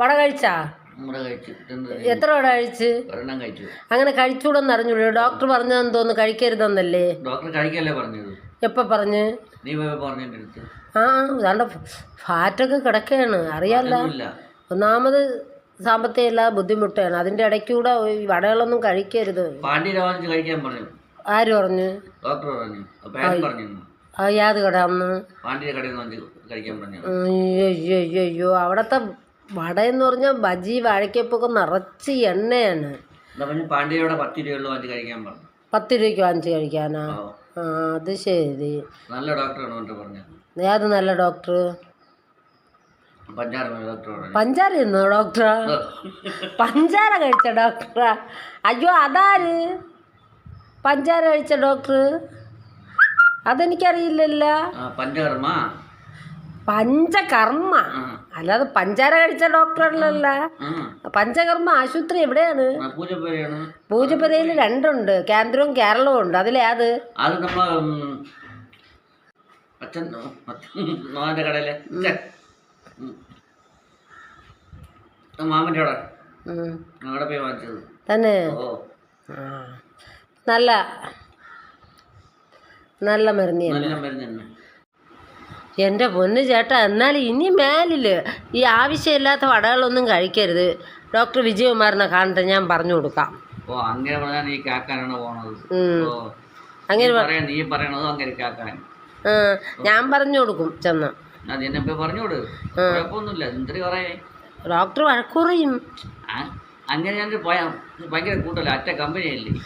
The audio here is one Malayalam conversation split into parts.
വട കഴിച്ചാ? എത്ര വട കഴിച്ച്? അങ്ങനെ കഴിച്ചൂടെന്ന് അറിഞ്ഞൂടെ. ഡോക്ടർ പറഞ്ഞതെന്ന് തോന്നുന്നു കഴിക്കരുതെന്നല്ലേ? ഡോക്ടർ കഴിക്കല്ലേ പറഞ്ഞത്? എപ്പോൾ പറഞ്ഞ്? ആ അതാണ്ട് ഫാറ്റൊക്കെ കിടക്കുകയാണ് അറിയാല്ല. ഒന്നാമത് സാമ്പത്തിക എല്ലാ ബുദ്ധിമുട്ടാണ്. അതിന്റെ ഇടയ്ക്കൂടെ ഈ വടകളൊന്നും കഴിക്കരുത്. ആര് പറഞ്ഞു? യാത് കട അന്ന്. പാണ്ഡ്യ കടയിൽ കഴിക്കാൻ പറഞ്ഞു. അയ്യോ അയ്യോ അയ്യോ. അയ്യോ അവിടുത്തെ എന്ന് പറഞ്ഞാൽ ബജി വാഴക്കപ്പൊക്കെ നിറച്ച് എണ്ണയാണ്. പാണ്ഡ്യയുടെ പത്ത് രൂപയുള്ള വാങ്ങി കഴിക്കാൻ പറഞ്ഞു. പത്ത് രൂപയ്ക്ക് വാങ്ങിച്ച് കഴിക്കാനാ ആ അത് ശരി. നല്ല ഡോക്ടറാണ് പറഞ്ഞത്? ഏത് നല്ല ഡോക്ടർ പഞ്ചാര ഇന്നോ ഡോക്ടറാ? പഞ്ചാര കഴിച്ച ഡോക്ടറാ? അയ്യോ അതാര്? പഞ്ചാര കഴിച്ച ഡോക്ടർ അതെനിക്കറിയില്ലല്ലോ. പഞ്ചകർമ്മ? പഞ്ചകർമ്മ. അല്ലാതെ പഞ്ചാര കഴിച്ച ഡോക്ടറല്ല പഞ്ചകർമ്മ ആശുപത്രി എവിടെയാണ്? പൂജപ്പുരയിൽ രണ്ടുണ്ട്. കേന്ദ്രവും കേരളവും ഉണ്ട്. അതിലേത് തന്നെ? നല്ല നല്ല നല്ല മരുന്ന് തന്നെ. എന്റെ പൊന്ന് ചേട്ടാ എന്നാൽ ഇനി മേലിൽ ഈ ആവശ്യമില്ലാത്ത വടകളൊന്നും കഴിക്കരുത്. ഡോക്ടർ വിജയകുമാറിനെ കാണട്ടെ ഞാൻ പറഞ്ഞു കൊടുക്കാം. ഓ അങ്ങനെ പറഞ്ഞാൽ നീ പോണത്? അങ്ങനെ നീ പറയാ നീ പറയണതും അങ്ങനെ ഞാൻ പറഞ്ഞു കൊടുക്കും ചെന്ന്. കുഴപ്പമൊന്നുമില്ല എന്തൊരു പറയേ ഡോക്ടർ വഴക്കുറയും അങ്ങനെ ഞാൻ ഭയങ്കര കൂട്ടല്ല? അറ്റ കമ്പനിയല്ലേ അല്ലേ?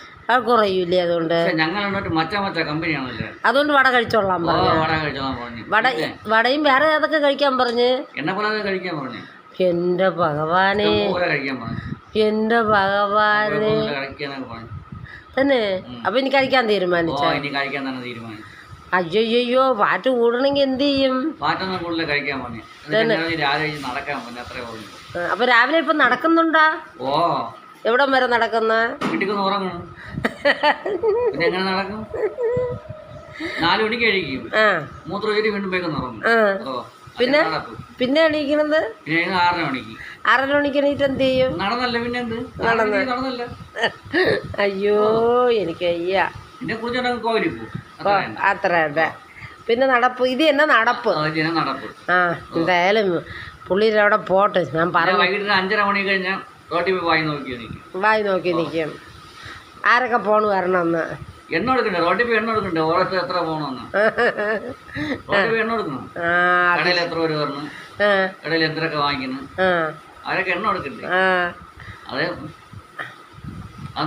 അതുകൊണ്ട്? പക്ഷെ ഞങ്ങൾ എന്നിട്ട് മച്ച മച്ച കമ്പനിയാണല്ലേ അതുകൊണ്ട് വട കഴിച്ചോളാം വട കഴിച്ചോളാം പറഞ്ഞു. വട വടയും വേറെ ഏതൊക്കെ കഴിക്കാൻ പറഞ്ഞ്? എന്നെ പോലെ കഴിക്കാൻ പറഞ്ഞു? എന്റെ ഭഗവാനെ. എന്റെ ഭഗവാനെ. തന്നെ? അപ്പൊ ഇനി കഴിക്കാൻ തീരുമാനിച്ച? ഇനി കഴിക്കാൻ തന്നെ തീരുമാനിച്ചു. അയ്യോ പാറ്റ് കൂടണമെങ്കിൽ എന്ത് ചെയ്യും? പാറ്റൊന്നും കൂടുതൽ കഴിക്കാൻ പറഞ്ഞു. നടക്കാൻ അത്രേ ആ, അപ്പൊ രാവിലെ ഇപ്പൊ നടക്കുന്നുണ്ടാ? ഓ. എവിടം വരെ നടക്കുന്ന? വീട്ടിൽ ഉറങ്ങണം. എങ്ങനെ നടക്കും? നാല് മണിക്ക് കഴിക്കും ആ. വീണ്ടും ഉറങ്ങും പിന്നെ? പിന്നെ എണീക്കണത്? ആറര മണിക്ക്. ആറര മണിക്ക് എണീറ്റ് എന്ത് ചെയ്യും? നടന്നല്ല പിന്നെ എന്ത്? നടന്നല്ല. അയ്യോ എനിക്ക് പോകും. അത്ര അതെ പിന്നെ നടപ്പ്. ഇത് തന്നെ നടപ്പ്? ആ എന്തായാലും പുള്ളിയുടെ അവിടെ പോട്ടെ. ഞാൻ പറഞ്ഞു. വൈകിട്ട് അഞ്ചര മണി കഴിഞ്ഞാൽ വായി നോക്കി നിൽക്കും. വായി നോക്കി നിൽക്കും. ആരൊക്കെ പോണ് വരണമെന്ന് എണ്ണ എടുക്കണ്ടേ? റോട്ടിൽ പോയി എണ്ണ എടുക്കണ്ടേ? ഓരോരുത്തർ എത്ര പോകണമെന്ന് റോട്ടിൽ പോയി എണ്ണ എടുക്കണം? ആ കടയിൽ എത്ര പേര് വരണം? എന്ന് കടയിൽ എന്തൊക്കെ വാങ്ങിക്കണം? അവരൊക്കെ എണ്ണ എടുക്കണ്ടേ? ആ. അത്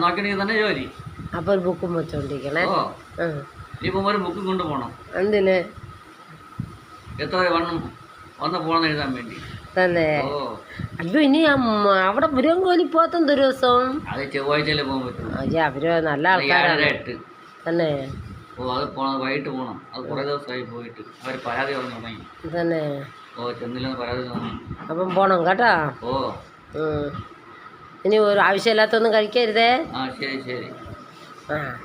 നോക്കണമെങ്കിൽ തന്നെ ജോലി. അപ്പോൾ ഒരു ബുക്കും വെച്ചോണ്ടിരിക്കണേ. പോകുമ്പോൾ ഒരു ബുക്ക് കൊണ്ട് പോകണം എന്തിന്? എത്ര വണ്ണം വന്ന് പോണെന്ന് എഴുതാൻ വേണ്ടി. തന്നെ. ഓ. അയ്യോ ഇനി അമ്മ അവിടെ പുരങ്കോലി പോകത്തും ഒരു ദിവസം? അത് ചൊവ്വാഴ്ചയിലേ പോകാൻ പറ്റും. അയ്യോ അവർ നല്ല ആൾക്കാരാണ്. തന്നെ. ഓ അത് പോണത് വൈകിട്ട് പോകണം അത് കുറേ ദിവസമായി പോയിട്ട്. അവർ പരാതി പറഞ്ഞു തുടങ്ങി. തന്നെ. ഓ ചെന്നില്ലെന്ന് പരാതി അപ്പം പോണം കേട്ടോ. ഓ. ഇനി ഒരു ആവശ്യമില്ലാത്തൊന്നും കഴിക്കരുതേ. ആ ശരി ശരി. ആ.